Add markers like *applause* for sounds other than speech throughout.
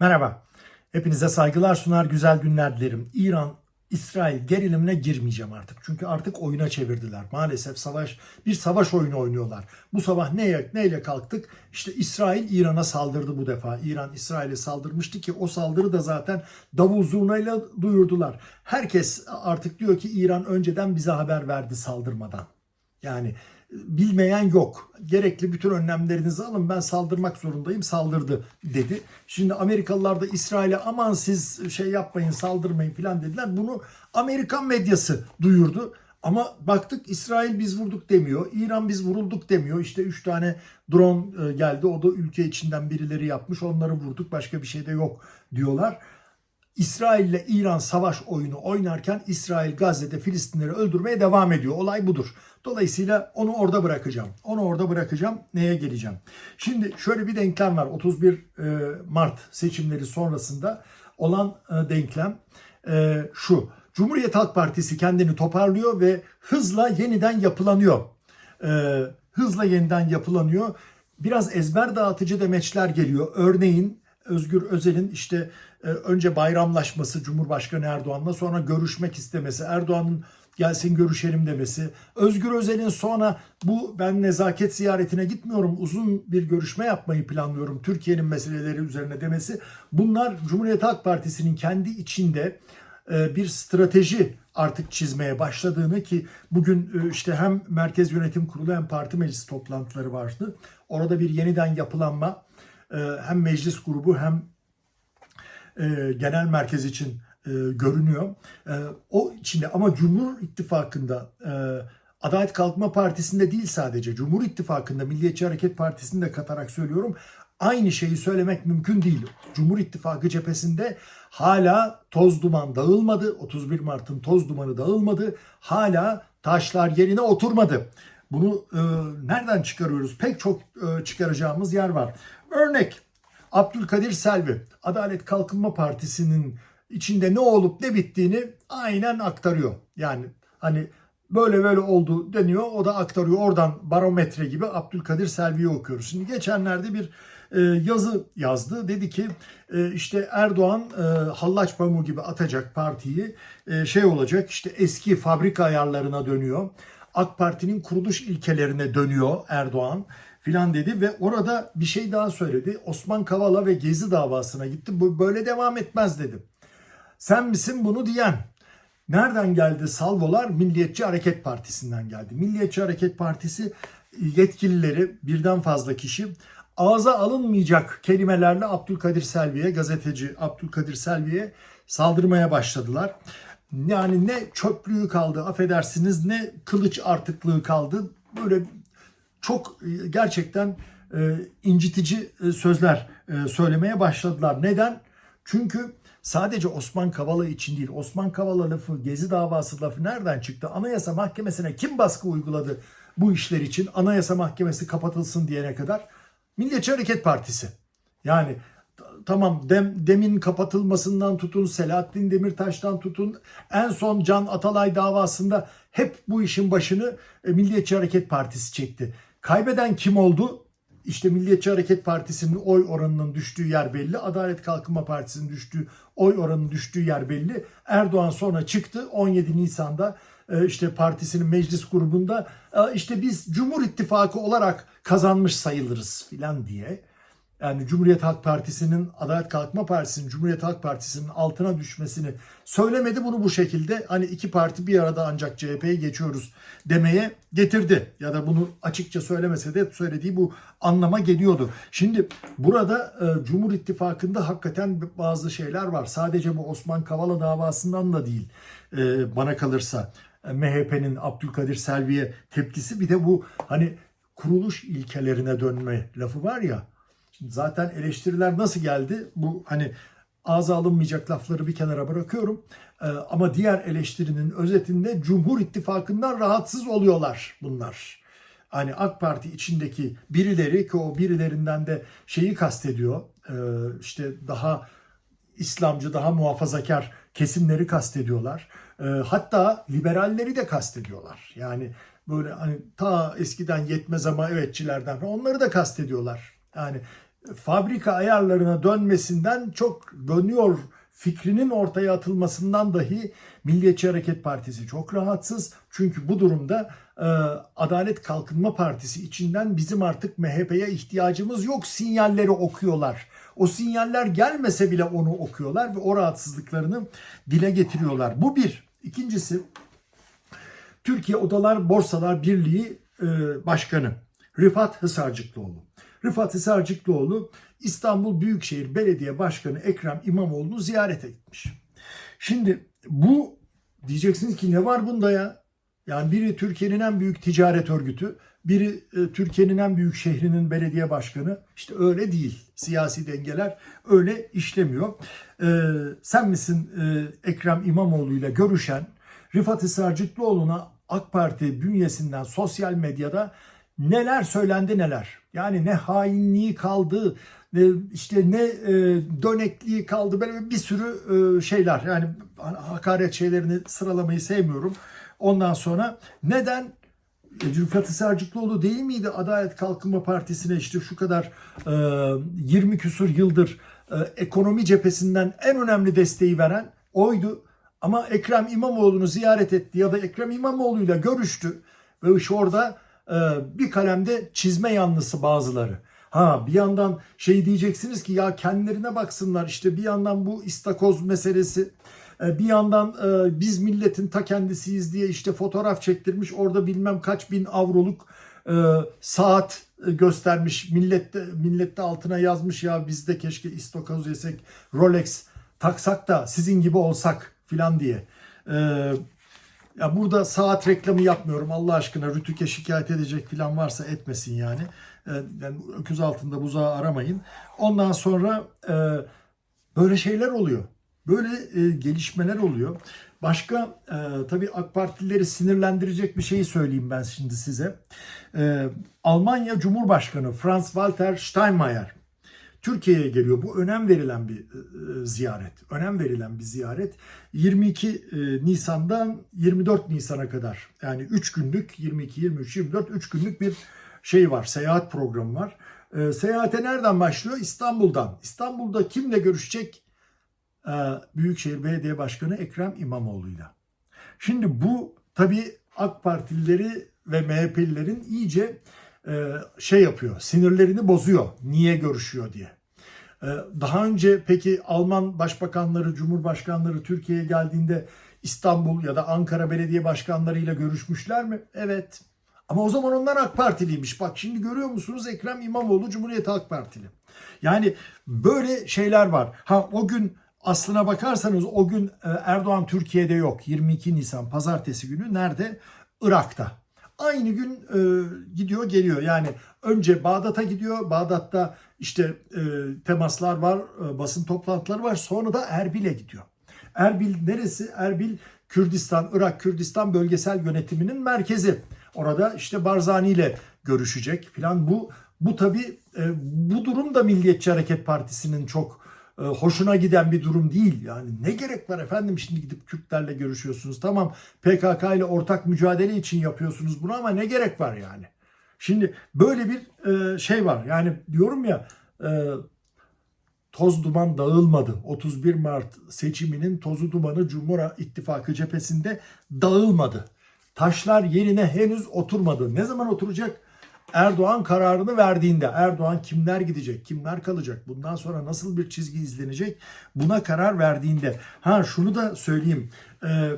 Merhaba. Hepinize saygılar sunar, güzel günler dilerim. İran İsrail gerilimine girmeyeceğim artık. Çünkü artık oyuna çevirdiler. Maalesef savaş bir savaş oyunu oynuyorlar. Bu sabah neye neyle kalktık? İşte İsrail İran'a saldırdı bu defa. İran İsrail'e saldırmıştı ki o saldırı da zaten davul zurnayla duyurdular. Herkes artık diyor ki İran önceden bize haber verdi saldırmadan. Yani bilmeyen yok. Gerekli bütün önlemlerinizi alın ben saldırmak zorundayım saldırdı dedi. Şimdi Amerikalılar da İsrail'e aman siz şey yapmayın saldırmayın falan dediler. Bunu Amerikan medyası duyurdu. Ama baktık İsrail biz vurduk demiyor. İran biz vurulduk demiyor. İşte 3 tane drone e, geldi. O da ülke içinden birileri yapmış. Onları vurduk. Başka bir şey de yok diyorlar. İsrail ile İran savaş oyunu oynarken İsrail Gazze'de Filistinleri öldürmeye devam ediyor. Olay budur. Dolayısıyla onu orada bırakacağım. Onu orada bırakacağım. Neye geleceğim? Şimdi şöyle bir denklem var. 31 e, Mart seçimleri sonrasında olan e, denklem e, şu. Cumhuriyet Halk Partisi kendini toparlıyor ve hızla yeniden yapılanıyor. Hızla yeniden yapılanıyor. Biraz ezber dağıtıcı demeçler geliyor. Örneğin Özgür Özel'in işte önce bayramlaşması Cumhurbaşkanı Erdoğan'la sonra görüşmek istemesi, Erdoğan'ın gelsin görüşelim demesi, Özgür Özel'in sonra bu ben nezaket ziyaretine gitmiyorum uzun bir görüşme yapmayı planlıyorum Türkiye'nin meseleleri üzerine demesi bunlar Cumhuriyet Halk Partisi'nin kendi içinde bir strateji artık çizmeye başladığını ki bugün işte hem Merkez Yönetim Kurulu hem Parti Meclisi toplantıları vardı. Orada bir yeniden yapılanma hem meclis grubu hem genel merkez için görünüyor. O içinde ama Cumhur İttifakı'nda Adalet Kalkınma Partisi'nde değil sadece Cumhur İttifakı'nda Milliyetçi Hareket Partisi'ni de katarak söylüyorum. Aynı şeyi söylemek mümkün değil. Cumhur İttifakı cephesinde hala toz duman dağılmadı. 31 Mart'ın toz dumanı dağılmadı. Hala taşlar yerine oturmadı. Bunu e, nereden çıkarıyoruz? Pek çok e, çıkaracağımız yer var. Örnek Abdülkadir Selvi, Adalet Kalkınma Partisi'nin içinde ne olup ne bittiğini aynen aktarıyor. Yani hani böyle böyle oldu deniyor o da aktarıyor. Oradan barometre gibi Abdülkadir Selvi'yi okuyoruz. Şimdi geçenlerde bir e, yazı yazdı. Dedi ki e, işte Erdoğan e, hallaç pamuğu gibi atacak partiyi e, şey olacak işte eski fabrika ayarlarına dönüyor. AK Parti'nin kuruluş ilkelerine dönüyor Erdoğan filan dedi ve orada bir şey daha söyledi. Osman Kavala ve Gezi davasına gitti. Bu böyle devam etmez dedi. Sen misin bunu diyen? Nereden geldi salvolar? Milliyetçi Hareket Partisi'nden geldi. Milliyetçi Hareket Partisi yetkilileri birden fazla kişi ağza alınmayacak kelimelerle Abdülkadir Selvi'ye, gazeteci Abdülkadir Selvi'ye saldırmaya başladılar. Yani ne çöplüğü kaldı affedersiniz ne kılıç artıklığı kaldı. Böyle çok gerçekten incitici sözler söylemeye başladılar. Neden? Çünkü sadece Osman Kavala için değil. Osman Kavala lafı, Gezi davası lafı nereden çıktı? Anayasa Mahkemesi'ne kim baskı uyguladı bu işler için? Anayasa Mahkemesi kapatılsın diyene kadar Milliyetçi Hareket Partisi. Yani tamam dem, demin kapatılmasından tutun, Selahattin Demirtaş'tan tutun, en son Can Atalay davasında hep bu işin başını e, Milliyetçi Hareket Partisi çekti. Kaybeden kim oldu? İşte Milliyetçi Hareket Partisi'nin oy oranının düştüğü yer belli. Adalet Kalkınma Partisi'nin düştüğü oy oranının düştüğü yer belli. Erdoğan sonra çıktı 17 Nisan'da işte partisinin meclis grubunda işte biz Cumhur İttifakı olarak kazanmış sayılırız filan diye. Yani Cumhuriyet Halk Partisi'nin, Adalet Kalkınma Partisi'nin, Cumhuriyet Halk Partisi'nin altına düşmesini söylemedi. Bunu bu şekilde hani iki parti bir arada ancak CHP'ye geçiyoruz demeye getirdi. Ya da bunu açıkça söylemese de söylediği bu anlama geliyordu. Şimdi burada e, Cumhur İttifakı'nda hakikaten bazı şeyler var. Sadece bu Osman Kavala davasından da değil e, bana kalırsa. MHP'nin Abdülkadir Selvi'ye tepkisi bir de bu hani kuruluş ilkelerine dönme lafı var ya. Zaten eleştiriler nasıl geldi? Bu hani ağza alınmayacak lafları bir kenara bırakıyorum. Ee, ama diğer eleştirinin özetinde Cumhur İttifakı'ndan rahatsız oluyorlar bunlar. Hani AK Parti içindeki birileri ki o birilerinden de şeyi kastediyor. E, işte daha İslamcı, daha muhafazakar kesimleri kastediyorlar. E, hatta liberalleri de kastediyorlar. Yani böyle hani ta eskiden yetmez ama evetçilerden onları da kastediyorlar. Yani fabrika ayarlarına dönmesinden çok dönüyor fikrinin ortaya atılmasından dahi Milliyetçi Hareket Partisi çok rahatsız. Çünkü bu durumda e, Adalet Kalkınma Partisi içinden bizim artık MHP'ye ihtiyacımız yok sinyalleri okuyorlar. O sinyaller gelmese bile onu okuyorlar ve o rahatsızlıklarını dile getiriyorlar. Bu bir. İkincisi Türkiye Odalar Borsalar Birliği e, Başkanı Rıfat Hısarcıklıoğlu. Rıfat Hısarcıklıoğlu İstanbul Büyükşehir Belediye Başkanı Ekrem İmamoğlu'nu ziyarete gitmiş. Şimdi bu diyeceksiniz ki ne var bunda ya? Yani biri Türkiye'nin en büyük ticaret örgütü, biri e, Türkiye'nin en büyük şehrinin belediye başkanı. İşte öyle değil. Siyasi dengeler öyle işlemiyor. E, sen misin e, Ekrem İmamoğlu ile görüşen Rıfat Hisarcıklıoğlu'na AK Parti bünyesinden sosyal medyada neler söylendi neler. Yani ne hainliği kaldı, ne işte ne e, dönekliği kaldı böyle bir sürü e, şeyler. Yani hakaret şeylerini sıralamayı sevmiyorum. Ondan sonra neden e, Rıfat Hisarcıklıoğlu değil miydi Adalet Kalkınma Partisi'ne işte şu kadar e, 20 küsur yıldır e, ekonomi cephesinden en önemli desteği veren oydu. Ama Ekrem İmamoğlu'nu ziyaret etti ya da Ekrem İmamoğlu'yla görüştü ve iş orada e, bir kalemde çizme yanlısı bazıları. Ha bir yandan şey diyeceksiniz ki ya kendilerine baksınlar işte bir yandan bu istakoz meselesi e, bir yandan e, biz milletin ta kendisiyiz diye işte fotoğraf çektirmiş orada bilmem kaç bin avroluk e, saat göstermiş millette millette altına yazmış ya biz de keşke istakoz yesek Rolex taksak da sizin gibi olsak filan diye. Ya burada saat reklamı yapmıyorum Allah aşkına rütüke şikayet edecek filan varsa etmesin yani. Yani öküz altında buzağı aramayın. Ondan sonra böyle şeyler oluyor. Böyle e, gelişmeler oluyor. Başka e, tabii AK Partilileri sinirlendirecek bir şeyi söyleyeyim ben şimdi size. E, Almanya Cumhurbaşkanı Franz Walter Steinmeier Türkiye'ye geliyor. Bu önem verilen bir e, ziyaret. Önem verilen bir ziyaret. 22 e, Nisan'dan 24 Nisan'a kadar yani 3 günlük 22, 23, 24 3 günlük bir şey var. Seyahat programı var. E, seyahate nereden başlıyor? İstanbul'dan. İstanbul'da kimle görüşecek? E, Büyükşehir Belediye Başkanı Ekrem İmamoğlu'yla. Şimdi bu tabii AK Partilileri ve MHP'lilerin iyice e, şey yapıyor, sinirlerini bozuyor. Niye görüşüyor diye. E, daha önce peki Alman başbakanları, cumhurbaşkanları Türkiye'ye geldiğinde İstanbul ya da Ankara belediye başkanlarıyla görüşmüşler mi? Evet. Ama o zaman onlar AK Partiliymiş. Bak şimdi görüyor musunuz Ekrem İmamoğlu Cumhuriyet Halk Partili. Yani böyle şeyler var. Ha o gün aslına bakarsanız o gün e, Erdoğan Türkiye'de yok. 22 Nisan pazartesi günü nerede? Irak'ta. Aynı gün e, gidiyor geliyor. Yani önce Bağdat'a gidiyor. Bağdat'ta işte e, temaslar var, e, basın toplantıları var. Sonra da Erbil'e gidiyor. Erbil neresi? Erbil Kürdistan, Irak Kürdistan bölgesel yönetiminin merkezi. Orada işte Barzani ile görüşecek filan. Bu bu tabi e, bu durum da Milliyetçi Hareket Partisi'nin çok hoşuna giden bir durum değil. Yani ne gerek var efendim şimdi gidip Kürtlerle görüşüyorsunuz. Tamam PKK ile ortak mücadele için yapıyorsunuz bunu ama ne gerek var yani? Şimdi böyle bir e, şey var. Yani diyorum ya e, toz duman dağılmadı. 31 Mart seçiminin tozu dumanı Cumhur İttifakı cephesinde dağılmadı. Taşlar yerine henüz oturmadı. Ne zaman oturacak? Erdoğan kararını verdiğinde Erdoğan kimler gidecek, kimler kalacak, bundan sonra nasıl bir çizgi izlenecek buna karar verdiğinde. Ha şunu da söyleyeyim. Ee,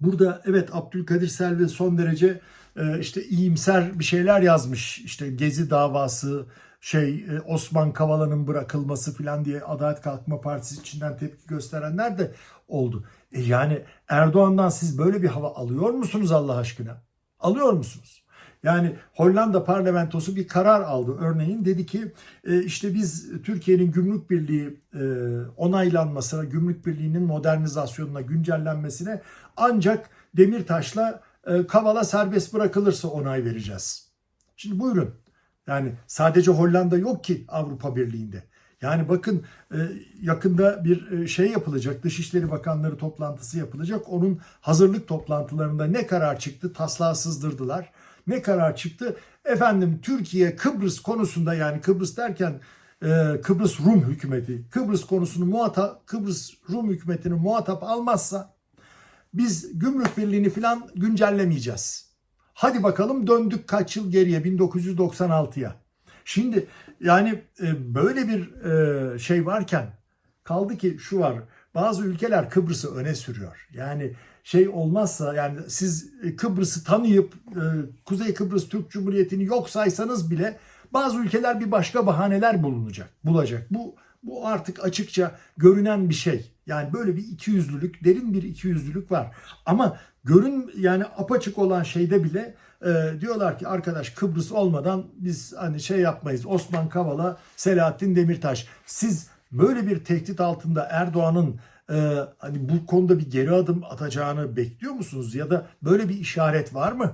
burada evet Abdülkadir Selvi son derece e, işte iyimser bir şeyler yazmış. İşte Gezi davası, şey e, Osman Kavala'nın bırakılması falan diye Adalet Kalkınma Partisi içinden tepki gösterenler de oldu. E yani Erdoğan'dan siz böyle bir hava alıyor musunuz Allah aşkına? Alıyor musunuz? Yani Hollanda parlamentosu bir karar aldı. Örneğin dedi ki e, işte biz Türkiye'nin gümrük birliği e, onaylanmasına, gümrük birliğinin modernizasyonuna, güncellenmesine ancak Demirtaş'la e, Kavala serbest bırakılırsa onay vereceğiz. Şimdi buyurun. Yani sadece Hollanda yok ki Avrupa Birliği'nde. Yani bakın yakında bir şey yapılacak. Dışişleri Bakanları toplantısı yapılacak. Onun hazırlık toplantılarında ne karar çıktı? Taslağı sızdırdılar. Ne karar çıktı? Efendim Türkiye Kıbrıs konusunda yani Kıbrıs derken e, Kıbrıs Rum hükümeti Kıbrıs konusunu muhatap Kıbrıs Rum hükümetini muhatap almazsa biz gümrük birliğini falan güncellemeyeceğiz. Hadi bakalım döndük kaç yıl geriye 1996'ya. Şimdi yani e, böyle bir e, şey varken kaldı ki şu var. Bazı ülkeler Kıbrıs'ı öne sürüyor. Yani şey olmazsa yani siz e, Kıbrıs'ı tanıyıp e, Kuzey Kıbrıs Türk Cumhuriyeti'ni yok saysanız bile bazı ülkeler bir başka bahaneler bulunacak, bulacak. Bu bu artık açıkça görünen bir şey. Yani böyle bir ikiyüzlülük, derin bir ikiyüzlülük var. Ama görün yani apaçık olan şeyde bile e, diyorlar ki arkadaş Kıbrıs olmadan biz hani şey yapmayız. Osman Kavala, Selahattin Demirtaş. Siz böyle bir tehdit altında Erdoğan'ın e, hani bu konuda bir geri adım atacağını bekliyor musunuz? Ya da böyle bir işaret var mı?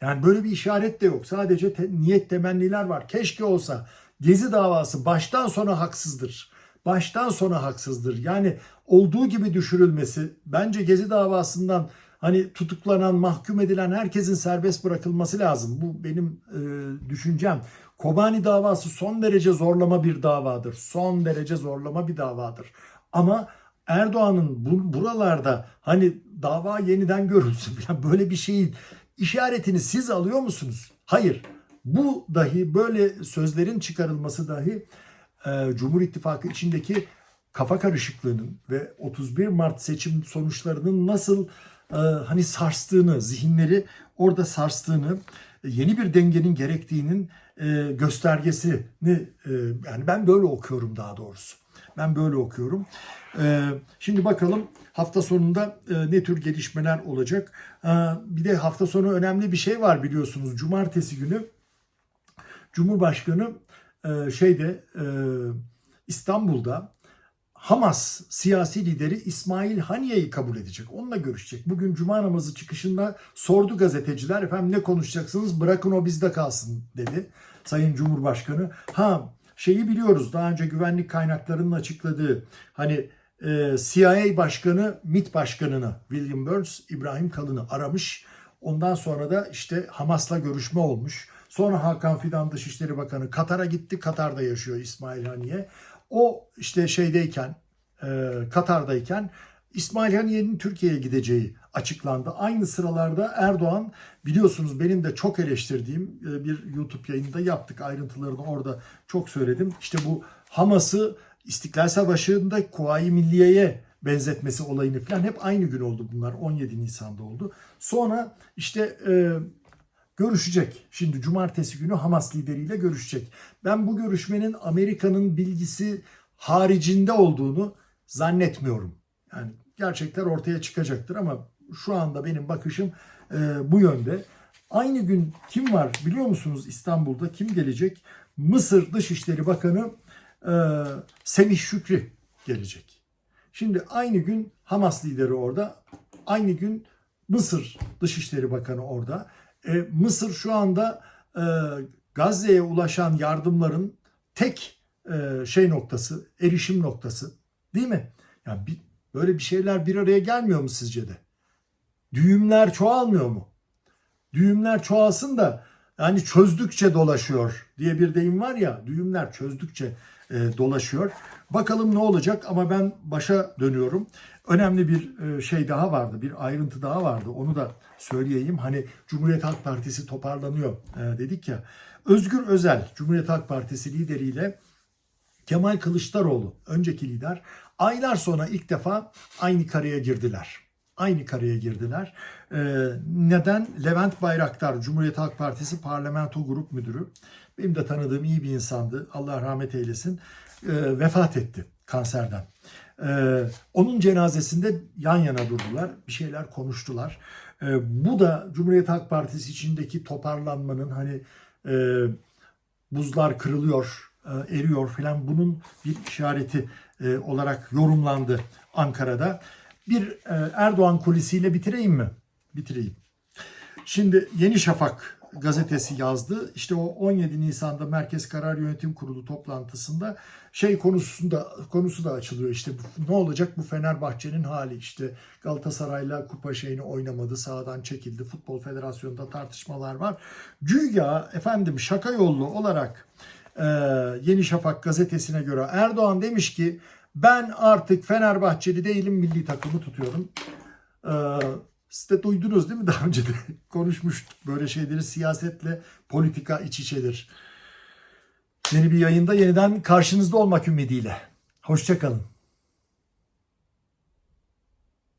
Yani böyle bir işaret de yok. Sadece te- niyet temenniler var. Keşke olsa. Gezi davası baştan sona haksızdır. Baştan sona haksızdır. Yani olduğu gibi düşürülmesi bence Gezi davasından hani tutuklanan, mahkum edilen herkesin serbest bırakılması lazım. Bu benim e, düşüncem. Kobani davası son derece zorlama bir davadır. Son derece zorlama bir davadır. Ama Erdoğan'ın bu, buralarda hani dava yeniden görülsün *laughs* falan böyle bir şeyin işaretini siz alıyor musunuz? Hayır. Bu dahi böyle sözlerin çıkarılması dahi e, Cumhur İttifakı içindeki kafa karışıklığının ve 31 Mart seçim sonuçlarının nasıl e, hani sarstığını, zihinleri orada sarstığını, e, yeni bir dengenin gerektiğinin e, göstergesini e, yani ben böyle okuyorum daha doğrusu. Ben böyle okuyorum. E, şimdi bakalım hafta sonunda e, ne tür gelişmeler olacak. E, bir de hafta sonu önemli bir şey var biliyorsunuz. Cumartesi günü Cumhurbaşkanı e, şeyde e, İstanbul'da Hamas siyasi lideri İsmail Haniye'yi kabul edecek. Onunla görüşecek. Bugün cuma namazı çıkışında sordu gazeteciler efendim ne konuşacaksınız bırakın o bizde kalsın dedi Sayın Cumhurbaşkanı. Ha şeyi biliyoruz daha önce güvenlik kaynaklarının açıkladığı hani e, CIA Başkanı MİT Başkanı'nı William Burns İbrahim Kalın'ı aramış. Ondan sonra da işte Hamas'la görüşme olmuş. Sonra Hakan Fidan Dışişleri Bakanı Katar'a gitti. Katar'da yaşıyor İsmail Haniye. O işte şeydeyken e, Katar'dayken İsmail Haniye'nin Türkiye'ye gideceği açıklandı. Aynı sıralarda Erdoğan biliyorsunuz benim de çok eleştirdiğim e, bir YouTube yayında yaptık. Ayrıntılarını orada çok söyledim. İşte bu Hamas'ı İstiklal Savaşı'nda Kuvayi Milliye'ye benzetmesi olayını falan hep aynı gün oldu bunlar. 17 Nisan'da oldu. Sonra işte e, görüşecek. Şimdi cumartesi günü Hamas lideriyle görüşecek. Ben bu görüşmenin Amerika'nın bilgisi haricinde olduğunu zannetmiyorum. Yani gerçekler ortaya çıkacaktır ama şu anda benim bakışım e, bu yönde. Aynı gün kim var biliyor musunuz İstanbul'da kim gelecek? Mısır Dışişleri Bakanı e, Semih Şükrü gelecek. Şimdi aynı gün Hamas lideri orada, aynı gün Mısır Dışişleri Bakanı orada. E, Mısır şu anda e, Gazze'ye ulaşan yardımların tek e, şey noktası, erişim noktası değil mi? Yani bir, böyle bir şeyler bir araya gelmiyor mu sizce de? Düğümler çoğalmıyor mu? Düğümler çoğalsın da yani çözdükçe dolaşıyor diye bir deyim var ya düğümler çözdükçe e, dolaşıyor. Bakalım ne olacak ama ben başa dönüyorum. Önemli bir e, şey daha vardı, bir ayrıntı daha vardı. Onu da söyleyeyim. Hani Cumhuriyet Halk Partisi toparlanıyor e, dedik ya. Özgür Özel, Cumhuriyet Halk Partisi lideriyle Kemal Kılıçdaroğlu, önceki lider, aylar sonra ilk defa aynı kareye girdiler. Aynı kareye girdiler. Ee, neden? Levent Bayraktar, Cumhuriyet Halk Partisi Parlamento Grup Müdürü. Benim de tanıdığım iyi bir insandı. Allah rahmet eylesin. Ee, vefat etti kanserden. Ee, onun cenazesinde yan yana durdular. Bir şeyler konuştular. Bu da Cumhuriyet Halk Partisi içindeki toparlanmanın hani e, buzlar kırılıyor, e, eriyor falan bunun bir işareti e, olarak yorumlandı Ankara'da. Bir e, Erdoğan kulisiyle bitireyim mi? Bitireyim. Şimdi Yeni Şafak gazetesi yazdı. İşte o 17 Nisan'da Merkez Karar Yönetim Kurulu toplantısında şey konusunda konusu da açılıyor. İşte ne olacak bu Fenerbahçe'nin hali işte Galatasaray'la kupa şeyini oynamadı, sahadan çekildi. Futbol Federasyonu'nda tartışmalar var. Güya efendim şaka yollu olarak e, Yeni Şafak gazetesine göre Erdoğan demiş ki ben artık Fenerbahçeli değilim milli takımı tutuyorum. Ee, siz de duydunuz değil mi daha önce de *laughs* konuşmuştuk böyle şeyleri siyasetle politika iç içedir. Yeni bir yayında yeniden karşınızda olmak ümidiyle. Hoşçakalın.